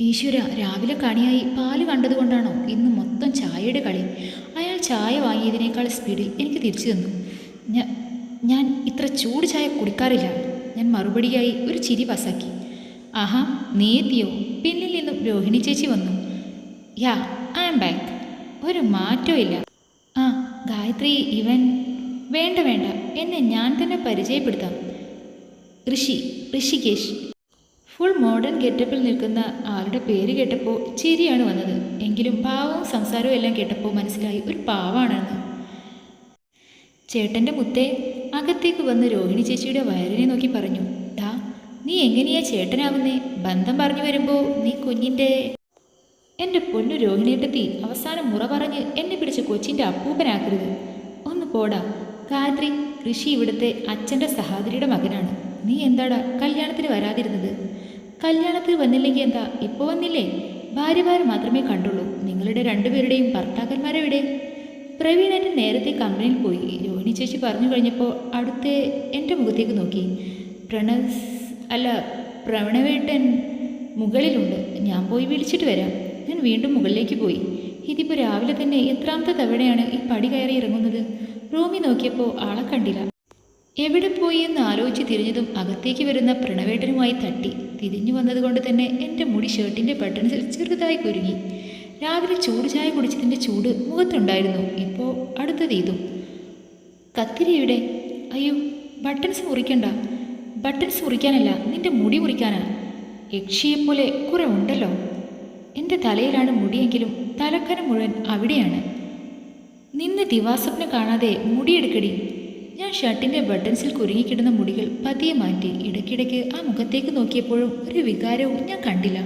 ഈശ്വര രാവിലെ കണിയായി പാൽ കണ്ടതുകൊണ്ടാണോ ഇന്ന് മൊത്തം ചായയുടെ കളി? അയാൾ ചായ വാങ്ങിയതിനേക്കാൾ സ്പീഡിൽ എനിക്ക് തിരിച്ചു തന്നു. ഞാൻ ഞാൻ ഇത്ര ചൂട് ചായ കുടിക്കാറില്ല. ഞാൻ മറുപടിയായി ഒരു ചിരി പാസാക്കി ആഹാ നീ എത്തിയോ പിന്നിൽ നിന്നും രോഹിണി ചേച്ചി വന്നു. Yeah I am back. ഒരു മാറ്റവും ഇല്ല. ആ ഗായത്രി ഇവൻ വേണ്ട വേണ്ട. എന്നെ ഞാൻ തന്നെ പരിചയപ്പെടുത്താം. ഋഷി ഋഷികേശ് ഫുൾ മോഡേൺ ഗെറ്റപ്പിൽ നിൽക്കുന്ന ആളുടെ പേര് കേട്ടപ്പോൾ ചിരിയാണ് വന്നത്. എങ്കിലും പാവവും സംസാരവും എല്ലാം കേട്ടപ്പോൾ മനസ്സിലായി ഒരു പാവാണെന്ന്. ചേട്ടന്റെ മുത്തേ അകത്തേക്ക് വന്ന് രോഹിണി ചേച്ചിയുടെ വയറിനെ നോക്കി പറഞ്ഞു ഡാ നീ എങ്ങനെയാ ചേട്ടനാവുന്നേ? ബന്ധം പറഞ്ഞു വരുമ്പോൾ നീ കുഞ്ഞിന്റെ എന്റെ പൊന്നു രോഹിണിയെട്ടെത്തി അവസാനം മുറ പറഞ്ഞ് എന്നെ പിടിച്ച് കൊച്ചിന്റെ അപ്പൂപ്പനാക്കരുത്. ഒന്ന് പോടാ ഗായത്രി ഋഷി ഇവിടുത്തെ അച്ഛന്റെ സഹോദരിയുടെ മകനാണ്. നീ എന്താടാ കല്യാണത്തിന് വരാതിരുന്നത്? കല്യാണത്തിന് വന്നില്ലെങ്കിൽ എന്താ? ഇപ്പോൾ വന്നില്ലേ? ഭാര്യമാർ മാത്രമേ കണ്ടുള്ളൂ. നിങ്ങളുടെ രണ്ടുപേരുടെയും ഭർത്താക്കന്മാരെവിടെ? പ്രവീണേട്ടൻ നേരത്തെ കമ്പനിയിൽ പോയി. രോഹിണി ചേച്ചി പറഞ്ഞു കഴിഞ്ഞപ്പോൾ അടുത്ത് എന്റെ മുഖത്തേക്ക് നോക്കി. പ്രണവ് അല്ല പ്രവണവേട്ടൻ മുകളിലുണ്ട്. ഞാൻ പോയി വിളിച്ചിട്ട് വരാം. ഞാൻ വീണ്ടും മുകളിലേക്ക് പോയി. ഇതിപ്പോൾ രാവിലെ തന്നെ എത്രാമത്തെ തവണയാണ് ഈ പടി കയറി ഇറങ്ങുന്നത്? റൂമി നോക്കിയപ്പോൾ ആളെ കണ്ടില്ല. എവിടെ പോയി എന്ന് ആലോചിച്ച് തിരിഞ്ഞതും അകത്തേക്ക് വരുന്ന പ്രണവേട്ടനുമായി തട്ടി തിരിഞ്ഞു വന്നതുകൊണ്ട് തന്നെ എന്റെ മുടി ഷർട്ടിന്റെ ബട്ടൺസിൽ ചെറുതായി കുരുങ്ങി. രാവിലെ ചൂട് ചായ കുടിച്ചതിന്റെ ചൂട് മുഖത്തുണ്ടായിരുന്നു. ഇപ്പോൾ അടുത്തത് ഇതും. കത്തിരിയുടെ അയ്യോ ബട്ടൺസ് മുറിക്കണ്ട. ബട്ടൺസ് മുറിക്കാനല്ല നിന്റെ മുടി മുറിക്കാനാ. യക്ഷിയെപ്പോലെ കുറെ ഉണ്ടല്ലോ. എന്റെ തലയിലാണ് മുടിയെങ്കിലും തലക്കനം മുഴുവൻ അവിടെയാണ്. നിന്ന് ദിവാസ്വപ്നം കാണാതെ മുടിയെടുക്കടി. ഞാൻ ഷർട്ടിന്റെ ബട്ടൺസിൽ കുരുങ്ങിക്കിടുന്ന മുടികൾ പതിയെ മാറ്റി ഇടയ്ക്കിടയ്ക്ക് ആ മുഖത്തേക്ക് നോക്കിയപ്പോഴും ഒരു വികാരവും ഞാൻ കണ്ടില്ല.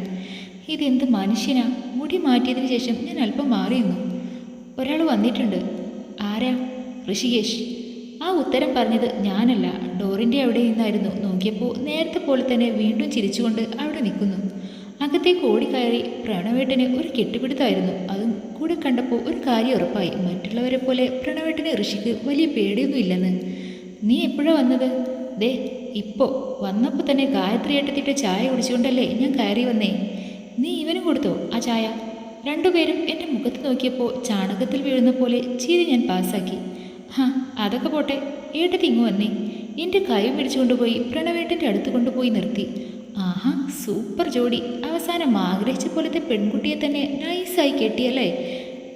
ഇതെന്ത് മനുഷ്യനാ? മുടി മാറ്റിയതിന് ശേഷം ഞാൻ അല്പം മാറിയിരുന്നു ഒരാൾ വന്നിട്ടുണ്ട്. ആരാ? ഋഷികേഷ് ആ ഉത്തരം പറഞ്ഞത് ഞാനല്ല. ഡോറിന്റെ അവിടെ നിന്നായിരുന്നു. നോക്കിയപ്പോൾ നേരത്തെ പോലെ തന്നെ വീണ്ടും ചിരിച്ചുകൊണ്ട് അവിടെ നിൽക്കുന്നു. അകത്തേക്ക് ഓടിക്കയറി പ്രണവേട്ടന് ഒരു കെട്ടിപ്പിടുത്തായിരുന്നു അതും കൂടെ കണ്ടപ്പോൾ ഒരു കാര്യം ഉറപ്പായി. മറ്റുള്ളവരെ പോലെ പ്രണവേട്ടന് ഋഷിക്ക് വലിയ പേടിയൊന്നും ഇല്ലെന്ന് നീ എപ്പോഴാ വന്നത്? ദേ ഇപ്പോൾ വന്നപ്പോൾ തന്നെ ഗായത്രി ഏട്ടത്തിട്ട് ചായ കുടിച്ചുകൊണ്ടല്ലേ ഞാൻ കയറി വന്നേ. നീ ഇവനും കൊടുത്തോ ആ ചായ? രണ്ടുപേരും എന്റെ മുഖത്ത് നോക്കിയപ്പോൾ ചാണകത്തിൽ വീഴുന്ന പോലെ ചിരി ഞാൻ പാസ്സാക്കി. ഹാ അതൊക്കെ പോട്ടെ. ഏട്ടത്തി ഇങ്ങ് വന്നേ. എന്റെ കൈ പിടിച്ചുകൊണ്ടുപോയി പ്രണവേട്ടന്റെ അടുത്ത് കൊണ്ടുപോയി നിർത്തി. ആഹാ സൂപ്പർ ജോഡി. അവസാനം ആഗ്രഹിച്ച പോലത്തെ പെൺകുട്ടിയെ തന്നെ നൈസായി കെട്ടിയല്ലേ?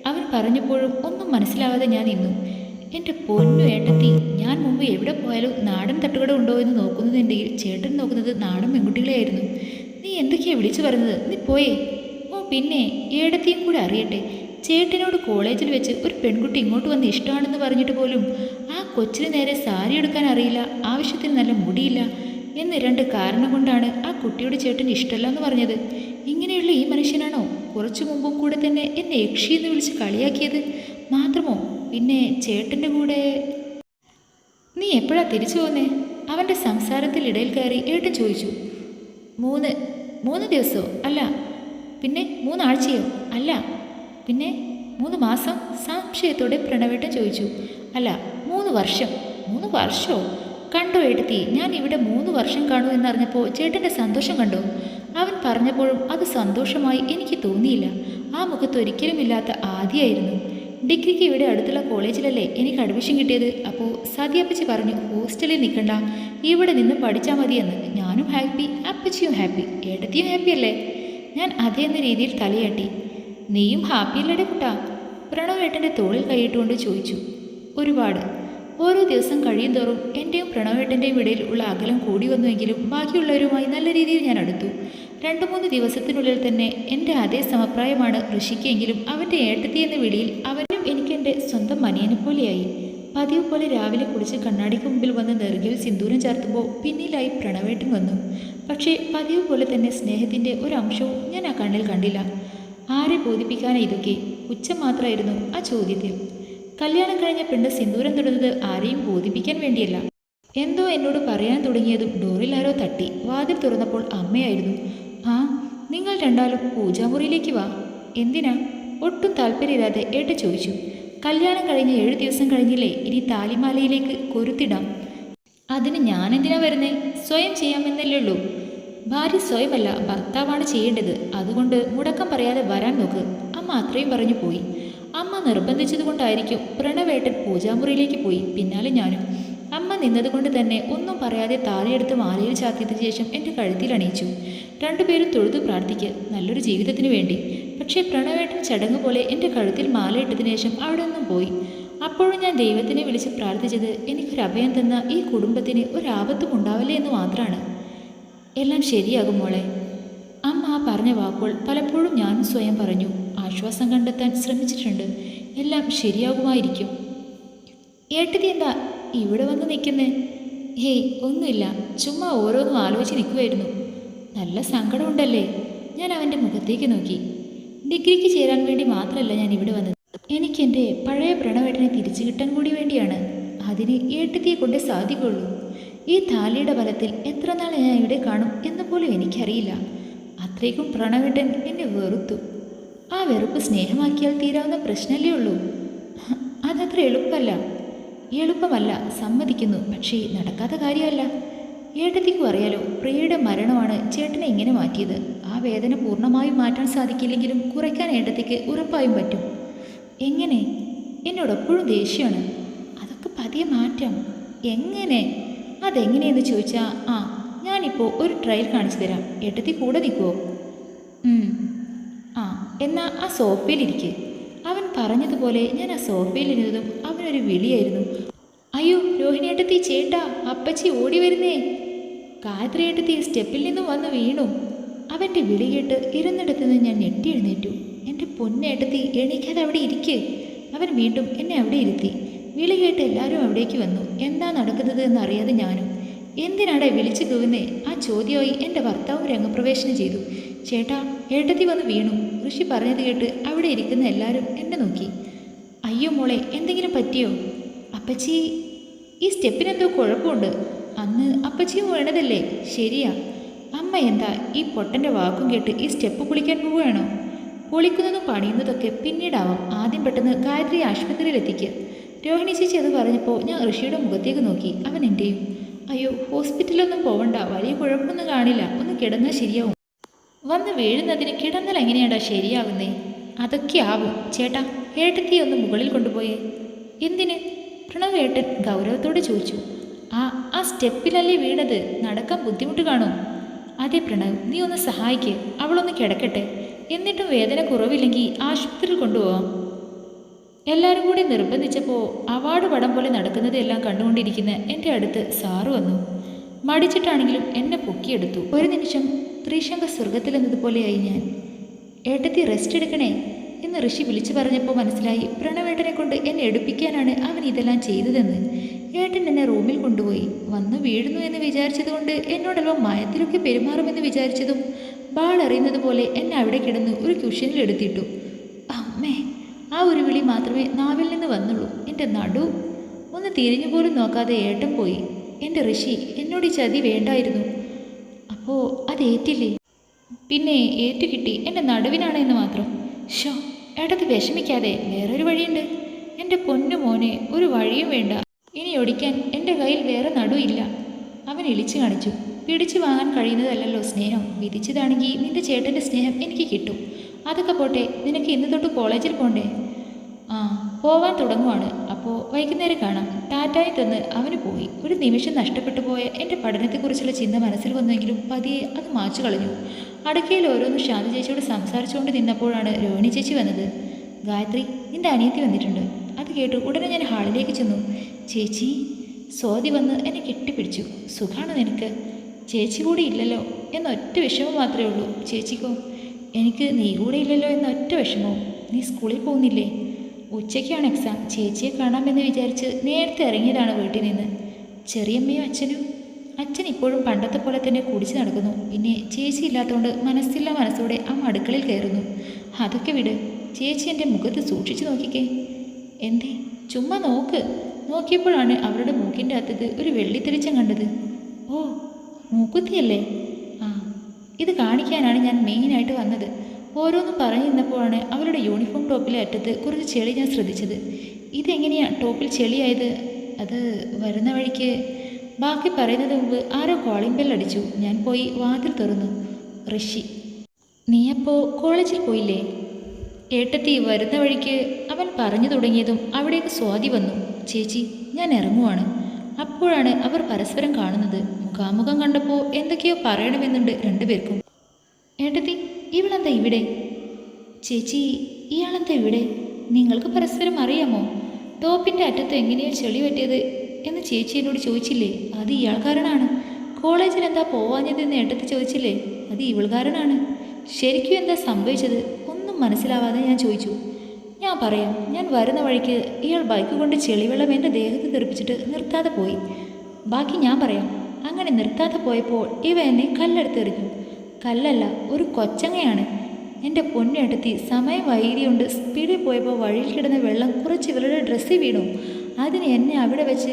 അവൻ പറഞ്ഞപ്പോഴും ഒന്നും മനസ്സിലാവാതെ ഞാൻ നിന്നു. എന്റെ പൊന്നു ഏട്ടത്തി ഞാൻ മുമ്പ് എവിടെ പോയാലും നാടൻ തട്ടുകട ഉണ്ടോ എന്ന് നോക്കുന്നതിന്റെയിൽ ചേട്ടൻ നോക്കുന്നത് നാടൻ പെൺകുട്ടികളെയായിരുന്നു നീ എന്തൊക്കെയാണ് വിളിച്ചു പറഞ്ഞത്? നീ പോയേ. ഓ പിന്നെ ഏടത്തിയും കൂടെ അറിയട്ടെ. ചേട്ടനോട് കോളേജിൽ വെച്ച് ഒരു പെൺകുട്ടി ഇങ്ങോട്ട് വന്ന് ഇഷ്ടമാണെന്ന് പറഞ്ഞിട്ട് പോലും ആ കൊച്ചിന് നേരെ സാരി എടുക്കാൻ അറിയില്ല ആവശ്യത്തിന് നല്ല മുടിയില്ല എന്ന് രണ്ട് കാരണം കൊണ്ടാണ് ആ കുട്ടിയോട് ചേട്ടൻ ഇഷ്ടമല്ല എന്ന് പറഞ്ഞത്. ഇങ്ങനെയുള്ള ഈ മനുഷ്യനാണോ? കുറച്ചു മുമ്പും കൂടെ തന്നെ എന്നെ യക്ഷി എന്ന് വിളിച്ച് കളിയാക്കിയത്. മാത്രമോ? പിന്നെ ചേട്ടന്റെ കൂടെ? നീ എപ്പോഴാ തിരിച്ചു പോന്നേ? അവന്റെ സംസാരത്തിൽ ഇടയിൽ കയറി ഏട്ടൻ ചോദിച്ചു. മൂന്ന് മൂന്ന് ദിവസമോ അല്ല. പിന്നെ മൂന്നാഴ്ചയോ? അല്ല. പിന്നെ മൂന്ന് മാസം? സംശയത്തോടെ പ്രണവേട്ടൻ ചോദിച്ചു. അല്ല മൂന്ന് വർഷം? മൂന്ന് വർഷമോ കണ്ടോ എടുത്തി ഞാൻ ഇവിടെ മൂന്ന് വർഷം കാണൂ എന്നറിഞ്ഞപ്പോൾ ചേട്ടന്റെ സന്തോഷം കണ്ടോ? അവൻ പറഞ്ഞപ്പോഴും അത് സന്തോഷമായി എനിക്ക് തോന്നിയില്ല. ആ മുഖത്ത് ഒരിക്കലുമില്ലാത്ത ആദ്യമായിരുന്നു ഡിഗ്രിക്ക് ഇവിടെ അടുത്തുള്ള കോളേജിലല്ലേ എനിക്ക് അഡ്മിഷൻ കിട്ടിയത്? അപ്പോൾ സതിയപ്പച്ചി പറഞ്ഞു ഹോസ്റ്റലിൽ നിൽക്കണ്ട. ഇവിടെ നിന്ന് പഠിച്ചാൽ മതിയെന്ന്. ഞാനും ഹാപ്പി അപ്പച്ചിയും ഹാപ്പി ഏട്ടത്തിയും ഹാപ്പി അല്ലേ? ഞാൻ അതേ എന്ന രീതിയിൽ തലയാട്ടി. നീയും ഹാപ്പി കുട്ടാ. പ്രണവ് ഏട്ടന്റെ തോളിൽ കൈയിട്ടുകൊണ്ട് ചോദിച്ചു. ഒരുപാട്. ഓരോ ദിവസം കഴിയും തോറും എന്റെയും പ്രണവേട്ടന്റെയും ഇടയിൽ ഉള്ള അകലം കൂടി വന്നുവെങ്കിലും ബാക്കിയുള്ളവരുമായി നല്ല രീതിയിൽ ഞാൻ അടുത്തു. രണ്ട് മൂന്ന് ദിവസത്തിനുള്ളിൽ തന്നെ എന്റെ അതേ സമപ്രായമാണ് ഋഷിക്കെങ്കിലും അവന്റെ ഏട്ടത്തി എന്ന വിളിയിൽ അവനും എനിക്കെന്റെ സ്വന്തം മനിയനെ പോലെയായി. പതിവ് പോലെ രാവിലെ കുടിച്ച് കണ്ണാടിക്ക് മുമ്പിൽ വന്ന് നെറുകിൽ സിന്ദൂരം ചേർത്തുമ്പോൾ പിന്നിലായി പ്രണവേട്ടൻ വന്നു. പക്ഷേ പതിവ് പോലെ തന്നെ സ്നേഹത്തിന്റെ ഒരു അംശവും ഞാൻ ആ കണ്ണിൽ കണ്ടില്ല. ആരെ ബോധിപ്പിക്കാനാ ഇതൊക്കെ? ഉച്ച മാത്രമായിരുന്നു ആ ചോദ്യത്തിൽ. കല്യാണം കഴിഞ്ഞ പെണ്ണ് സിന്ദൂരം തൊടുന്നത് ആരെയും ബോധിപ്പിക്കാൻ വേണ്ടിയല്ല. എന്തോ എന്നോട് പറയാൻ തുടങ്ങിയതും ഡോറിൽ ആരോ തട്ടി. വാതിൽ തുറന്നപ്പോൾ അമ്മയായിരുന്നു ആ നിങ്ങൾ രണ്ടാളും പൂജാമുറിയിലേക്ക് വാ. എന്തിനാ? ഒട്ടും താല്പര്യമില്ലാതെ ഏട്ട ചോദിച്ചു കല്യാണം കഴിഞ്ഞ് ഏഴ് ദിവസം കഴിഞ്ഞില്ലേ? ഇനി താലിമാലയിലേക്ക് കൊരുത്തിടാം. അതിന് ഞാൻ എന്തിനാ വരുന്നേ? സ്വയം ചെയ്യാമെന്നല്ലേ ഉള്ളൂ. ഭാര്യ സ്വയമല്ല ഭർത്താവാണ് ചെയ്യേണ്ടത്. അതുകൊണ്ട് മുടക്കം പറയാതെ വരാൻ നോക്ക്. അമ്മ അത്രയും പറഞ്ഞു പോയി. അമ്മ നിർബന്ധിച്ചതുകൊണ്ടായിരിക്കും പ്രണവേട്ടൻ പൂജാമുറിയിലേക്ക് പോയി. പിന്നാലെ ഞാനും. അമ്മ നിന്നതുകൊണ്ട് തന്നെ ഒന്നും പറയാതെ താലിയെടുത്ത് മാലയിൽ ചാത്തിയതിനു ശേഷം എന്റെ കഴുത്തിൽ അണിയിച്ചു. രണ്ടുപേരും തൊഴുതു പ്രാർത്ഥിക്ക്. നല്ലൊരു ജീവിതത്തിന് വേണ്ടി. പക്ഷേ പ്രണവേട്ടൻ ചടങ്ങ് പോലെ എന്റെ കഴുത്തിൽ മാലയിട്ടതിനു ശേഷം അവിടെ നിന്നും പോയി. അപ്പോഴും ഞാൻ ദൈവത്തിനെ വിളിച്ച് പ്രാർത്ഥിച്ചത് എനിക്കൊരു അഭയം തന്ന ഈ കുടുംബത്തിന് ഒരാപത്തും ഉണ്ടാവില്ല എന്ന് മാത്രമാണ് എല്ലാം ശരിയാകും മോളെ. അമ്മ ആ പറഞ്ഞ വാക്കുകൾ പലപ്പോഴും ഞാനും സ്വയം പറഞ്ഞു. ആശ്വാസം കണ്ടെത്താൻ ശ്രമിച്ചിട്ടുണ്ട്. എല്ലാം ശരിയാകുമായിരിക്കും. ഏട്ടതി എന്താ ഇവിടെ വന്ന് നിൽക്കുന്നേ? ഹേയ് ഒന്നുമില്ല. ചുമ്മാ ഓരോന്നും ആലോചിച്ച് നിൽക്കുമായിരുന്നു നല്ല സങ്കടമുണ്ടല്ലേ? ഞാൻ അവന്റെ മുഖത്തേക്ക് നോക്കി. ഡിഗ്രിക്ക് ചേരാൻ വേണ്ടി മാത്രമല്ല ഞാൻ ഇവിടെ വന്നത്. എനിക്ക് എന്റെ പഴയ പ്രണവേട്ടനെ തിരിച്ചു കിട്ടാൻ കൂടി വേണ്ടിയാണ്. അതിന് ഏട്ടത്തിയെ കൊണ്ടേ സാധിക്കുള്ളൂ. ഈ താലിയുടെ ബലത്തിൽ എത്ര നാൾ ഞാൻ ഇവിടെ കാണും എന്ന് പോലും എനിക്കറിയില്ല. അത്രയ്ക്കും പ്രണവേട്ടൻ എന്നെ വെറുത്തു. ആ വെറുപ്പ് സ്നേഹമാക്കിയാൽ തീരാവുന്ന പ്രശ്നമല്ലേ ഉള്ളൂ? അതത്ര എളുപ്പമല്ല. എളുപ്പമല്ല സമ്മതിക്കുന്നു പക്ഷേ നടക്കാത്ത കാര്യമല്ല. ഏട്ടത്തിക്കും അറിയാലോ പ്രിയയുടെ മരണമാണ് ചേട്ടനെ ഇങ്ങനെ മാറ്റിയത്. ആ വേദന പൂർണമായും മാറ്റാൻ സാധിക്കില്ലെങ്കിലും കുറയ്ക്കാൻ ഏട്ടത്തിക്ക് ഉറപ്പായും പറ്റും. എങ്ങനെ? എന്നോടെപ്പോഴും ദേഷ്യമാണ്. അതൊക്കെ പതിയെ മാറ്റാം. എങ്ങനെ? അതെങ്ങനെയെന്ന് ചോദിച്ചാൽ ആ ഞാനിപ്പോൾ ഒരു ട്രയൽ കാണിച്ചു തരാം. ഏട്ടത്തി കൂടെ നിൽക്കുമോ ആ എന്നാൽ ആ സോഫയിലിരിക്കെ അവൻ പറഞ്ഞതുപോലെ ഞാൻ ആ സോഫയിലിരുന്നതും അവനൊരു വിളിയായിരുന്നു. അയ്യോ രോഹിണിയേട്ടത്തി ചേട്ടാ അപ്പച്ചി ഓടി വരുന്നേ. ഗായത്രിയേട്ടത്തി സ്റ്റെപ്പിൽ നിന്നും വന്ന് വീണു. അവന്റെ വിളികേട്ട് ഇരുന്നിടത്ത് നിന്ന് ഞാൻ ഞെട്ടി എഴുന്നേറ്റു. എന്റെ പൊന്നേട്ടത്തി എണീക്കാതെ അവിടെ ഇരിക്ക്. അവൻ വീണ്ടും എന്നെ അവിടെ ഇരുത്തി. വിളി കേട്ട് എല്ലാവരും അവിടേക്ക് വന്നു. എന്താ നടക്കുന്നത് എന്ന് അറിയാതെ ഞാനും. എന്തിനാടെ വിളിച്ചു കൂവുന്നേ ആ ചോദ്യമായി എന്റെ ഭർത്താവ് രംഗപ്രവേശനം ചെയ്തു. ചേട്ടാ ഏട്ടത്തി വന്ന് വീണു. ഋഷി പറഞ്ഞത് കേട്ട് അവിടെ ഇരിക്കുന്ന എല്ലാവരും എന്നെ നോക്കി. അയ്യോ മോളെ എന്തെങ്കിലും പറ്റിയോ? അപ്പച്ചി ഈ സ്റ്റെപ്പിനെന്തോ കുഴപ്പമുണ്ട്. അന്ന് അപ്പച്ചിയും വേണതല്ലേ ശരിയാ. അമ്മ എന്താ ഈ പൊട്ടന്റെ വാക്കും കേട്ട് ഈ സ്റ്റെപ്പ് പൊളിക്കാൻ പോവുകയാണോ? പൊളിക്കുന്നതും പണിയുന്നതൊക്കെ പിന്നീടാവാം. ആദ്യം പെട്ടെന്ന് ഗായത്രി ആശുപത്രിയിൽ എത്തിക്കുക രോഹിണി ചേച്ചി അത് പറഞ്ഞപ്പോൾ ഞാൻ ഋഷിയുടെ മുഖത്തേക്ക് നോക്കി. അവൻ എന്റെയും അയ്യോ ഹോസ്പിറ്റലൊന്നും പോവണ്ട. വലിയ കുഴപ്പമൊന്നും കാണില്ല. ഒന്ന് കിടന്നാൽ ശരിയാവും. വന്ന് വീഴുന്നതിന് കിടന്നാൽ എങ്ങനെയാടാ ശരിയാവുന്നേ? അതൊക്കെ ആവും. ചേട്ടാ ഏട്ടത്തി ഒന്ന് മുകളിൽ കൊണ്ടുപോയേ. എന്തിന്? പ്രണവ് ഏട്ടൻ ഗൗരവത്തോടെ ചോദിച്ചു. ആ ആ സ്റ്റെപ്പിലല്ലേ വീണത്? നടക്കാൻ ബുദ്ധിമുട്ട് കാണും. അതെ പ്രണവ് നീ ഒന്ന് സഹായിക്ക്. അവളൊന്ന് കിടക്കട്ടെ. എന്നിട്ടും വേദന കുറവില്ലെങ്കിൽ ആശുപത്രിയിൽ കൊണ്ടുപോവാം. എല്ലാവരും കൂടി നിർബന്ധിച്ചപ്പോൾ അവാർഡ് പടം പോലെ നടക്കുന്നതെല്ലാം കണ്ടുകൊണ്ടിരിക്കുന്ന എന്റെ അടുത്ത് സാറ് വന്നു. മടിച്ചിട്ടാണെങ്കിലും എന്നെ പൊക്കിയെടുത്തു. ഒരു നിമിഷം ത്രിശങ്ക സ്വർഗത്തിലെന്നതുപോലെയായി ഞാൻ. ഏട്ടത്തി റെസ്റ്റ് എടുക്കണേ? എന്ന് ഋഷി വിളിച്ചു പറഞ്ഞപ്പോൾ മനസ്സിലായി പ്രണവേട്ടനെ കൊണ്ട് എന്നെ എടുപ്പിക്കാനാണ് അവൻ ഇതെല്ലാം ചെയ്തതെന്ന്. ഏട്ടൻ എന്നെ റൂമിൽ കൊണ്ടുപോയി. വന്ന് വീഴുന്നു എന്ന് വിചാരിച്ചതുകൊണ്ട് എന്നോടല്പം മയത്തിലൊക്കെ പെരുമാറുമെന്ന് വിചാരിച്ചതും ബാൾ അറിയുന്നത് പോലെ എന്നെ അവിടെ കിടന്ന് ഒരു കുഷ്യനിൽ എടുത്തിട്ടു. അമ്മേ ആ ഒരു വിളി മാത്രമേ നാവിൽ നിന്ന് വന്നുള്ളൂ. എന്റെ നടു. ഒന്ന് തിരിഞ്ഞു പോലും നോക്കാതെ ഏട്ടൻ പോയി. എന്റെ ഋഷി എന്നോട് ഈ ചതി വേണ്ടായിരുന്നു. അപ്പോൾ അത് അതേറ്റില്ലേ പിന്നെ ഏറ്റുകിട്ടി എന്റെ നടുവിനാണ് എന്ന് മാത്രം. ഷോ ഏട്ടത് വിഷമിക്കാതെ വേറൊരു വഴിയുണ്ട്. എന്റെ പൊന്നു മോനെ ഒരു വഴിയും വേണ്ട. ഇനി ഒടിക്കാൻ എന്റെ കയ്യിൽ വേറെ നടുവില്ല. അവൻ ഇളിച്ചു കാണിച്ചു. പിടിച്ചു വാങ്ങാൻ കഴിയുന്നതല്ലല്ലോ സ്നേഹം. വിധിച്ചതാണെങ്കിൽ നിന്റെ ചേട്ടന്റെ സ്നേഹം എനിക്ക് കിട്ടും. അതൊക്കെ പോട്ടെ നിനക്ക് ഇന്ന് തൊട്ട് കോളേജിൽ പോണ്ടേ? ആ പോവാൻ തുടങ്ങുവാണ്. അപ്പോൾ വൈകുന്നേരം കാണാം. ടാറ്റായി തന്ന് അവന് പോയി. ഒരു നിമിഷം നഷ്ടപ്പെട്ടു പോയ എന്റെ പഠനത്തെക്കുറിച്ചുള്ള ചിന്ത മനസ്സിൽ വന്നുവെങ്കിലും പതിയെ അത് മാച്ചു കളഞ്ഞു. അടുക്കയിൽ ഓരോന്ന് ശാന്തി ചേച്ചിയോട് സംസാരിച്ചുകൊണ്ട് നിന്നപ്പോഴാണ് രോഹിണി ചേച്ചി വന്നത്. ഗായത്രി നിന്റെ അനിയത്തി വന്നിട്ടുണ്ട്. അത് കേട്ടു ഉടനെ ഞാൻ ഹാളിലേക്ക് ചെന്നു. ചേച്ചി സ്വാതി വന്ന് എന്നെ കെട്ടിപ്പിടിച്ചു. സുഖാണ് നിനക്ക്? ചേച്ചി കൂടി ഇല്ലല്ലോ എന്നൊറ്റ വിഷമം മാത്രമേ ഉള്ളൂ. ചേച്ചിക്കോ എനിക്ക് നീ കൂടെ ഇല്ലല്ലോ എന്നൊറ്റ വിഷമവും. നീ സ്കൂളിൽ പോകുന്നില്ലേ? ഉച്ചയ്ക്കാണ് എക്സാം ചേച്ചിയെ കാണാമെന്ന് വിചാരിച്ച് നേരത്തെ ഇറങ്ങിയതാണ് വീട്ടിൽ നിന്ന്. ചെറിയമ്മയും അച്ഛനും അച്ഛൻ ഇപ്പോഴും പണ്ടത്തെ പോലെ തന്നെ കുടിച്ച് നടക്കുന്നു. പിന്നെ ചേച്ചി ഇല്ലാത്തതുകൊണ്ട് മനസ്സില്ല മനസ്സോടെ ആ അടുക്കളയിൽ കയറുന്നു. അതൊക്കെ വിട്. ചേച്ചി എന്റെ മുഖത്ത് സൂക്ഷിച്ചു നോക്കിക്കേ. എന്തേ? ചുമ്മാ നോക്ക്. നോക്കിയപ്പോഴാണ് അവരുടെ മൂക്കിന്റെ അകത്തത് ഒരു വെള്ളിത്തെളിച്ചം കണ്ടത്. ഓ മൂക്കുത്തിയല്ലേ? ആ ഇത് കാണിക്കാനാണ് ഞാൻ മെയിനായിട്ട് വന്നത്. ഓരോന്നും പറഞ്ഞു നിന്നപ്പോഴാണ് അവരുടെ യൂണിഫോം ടോപ്പിലെ അറ്റത്ത് കുറച്ച് ചെളി ഞാൻ ശ്രദ്ധിച്ചത്. ഇതെങ്ങനെയാണ് ടോപ്പിൽ ചെളിയായത്? അത് വരുന്ന വഴിക്ക്? ബാക്കി പറയുന്നത് മുമ്പ് ആരോ കോളിംഗ് ബെൽ അടിച്ചു. ഞാൻ പോയി വാതിൽ തുറന്നു. ഋഷി നീ അപ്പോൾ കോളേജിൽ പോയില്ലേ? ഏട്ടത്തി വരുന്ന വഴിക്ക് അവൻ പറഞ്ഞു തുടങ്ങിയതും അവിടേക്ക് സ്വാതി വന്നു. ചേച്ചി ഞാൻ ഇറങ്ങുവാണ്. അപ്പോഴാണ് അവർ പരസ്പരം കാണുന്നത്. മുഖാമുഖം കണ്ടപ്പോൾ എന്തൊക്കെയോ പറയണമെന്നുണ്ട് രണ്ടുപേർക്കും. ഏട്ടത്തി ഇവളെന്താ ഇവിടെ? ചേച്ചി ഇയാളെന്താ ഇവിടെ? നിങ്ങൾക്ക് പരസ്പരം അറിയാമോ? ടോപ്പിന്റെ അറ്റത്ത് എങ്ങനെയോ ചെളി പറ്റിയത് എന്ന് ചേച്ചി എന്നോട് ചോദിച്ചില്ലേ? അത് ഇയാൾ കാരണമാണ് കോളേജിൽ എന്താ പോവാഞ്ഞതെന്ന് ഏട്ടത്തി ചോദിച്ചില്ലേ? അത് ഇവൾ കാരണമാണ് ശരിക്കും എന്താ സംഭവിച്ചത്? ഒന്നും മനസ്സിലാവാതെ ഞാൻ ചോദിച്ചു. ഞാൻ പറയാം ഞാൻ വരുന്ന വഴിക്ക് ഇയാൾ ബൈക്ക് കൊണ്ട് ചെളിവെള്ളം എന്റെ ദേഹത്ത് തെറിപ്പിച്ചിട്ട് നിർത്താതെ പോയി. ബാക്കി ഞാൻ പറയാം അങ്ങനെ നിർത്താതെ പോയപ്പോൾ ഇവ എന്നെ കല്ലെടുത്തെറിഞ്ഞു കല്ലല്ല ഒരു കൊച്ചങ്ങയാണ്. എന്റെ പൊന്നെടുത്തി സമയം വൈകിയുണ്ട്. സ്പീഡിൽ പോയപ്പോൾ വഴിയിൽ കിടന്ന വെള്ളം കുറച്ച് ഇവരുടെ ഡ്രസ്സിൽ വീണു. അതിന് എന്നെ അവിടെ വെച്ച്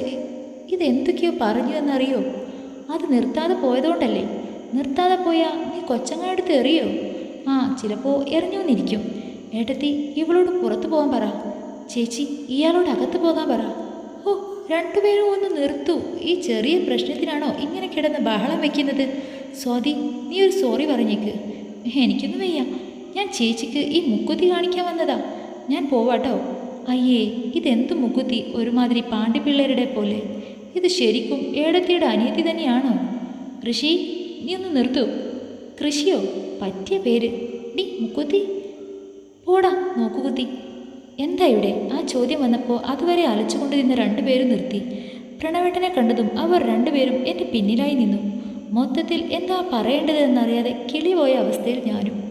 ഇതെന്തൊക്കെയോ പറഞ്ഞു എന്നറിയോ അത് നിർത്താതെ പോയതുകൊണ്ടല്ലേ? നിർത്താതെ പോയാൽ നീ കൊച്ചങ്ങടുത്ത് എറിയോ? ആ ചിലപ്പോൾ എറിഞ്ഞുവന്നിരിക്കും. ഏട്ടത്തി ഇവളോട് പുറത്തു പോകാൻ പറ. ചേച്ചി ഇയാളോട് അകത്ത് പോകാൻ പറ. ഓ രണ്ടുപേരും ഒന്ന് നിർത്തു. ഈ ചെറിയ പ്രശ്നത്തിനാണോ ഇങ്ങനെ കിടന്ന് ബഹളം വെക്കുന്നത്? സ്വാതി നീ ഒരു സോറി പറഞ്ഞേക്ക്. എനിക്കൊന്നും വയ്യ. ഞാൻ ചേച്ചിക്ക് ഈ മുക്കുത്തി കാണിക്കാൻ വന്നതാ. ഞാൻ പോവാട്ടോ. അയ്യേ ഇതെന്ത് മുക്കുത്തി? ഒരുമാതിരി പാണ്ടിപ്പിള്ളേരുടെ പോലെ. ഇത് ശരിക്കും ഏടത്തിയുടെ അനിയത്തി തന്നെയാണോ? ഋഷി നീ ഒന്ന് നിർത്തു. കൃഷിയോ? പറ്റിയ പേര്. ഡി മുക്കുത്തി. പോടാ നോക്കുകുത്തി എന്താ ഇവിടെ? ആ ചോദ്യം വന്നപ്പോൾ അതുവരെ അലച്ചുകൊണ്ട് നിന്ന് രണ്ടുപേരും നിർത്തി. പ്രണവേട്ടനെ കണ്ടതും അവർ രണ്ടുപേരും എന്റെ പിന്നിലായി നിന്നു. മൊത്തത്തിൽ എന്താ പറയേണ്ടതെന്നറിയാതെ കിളി പോയ അവസ്ഥയിൽ ഞാനും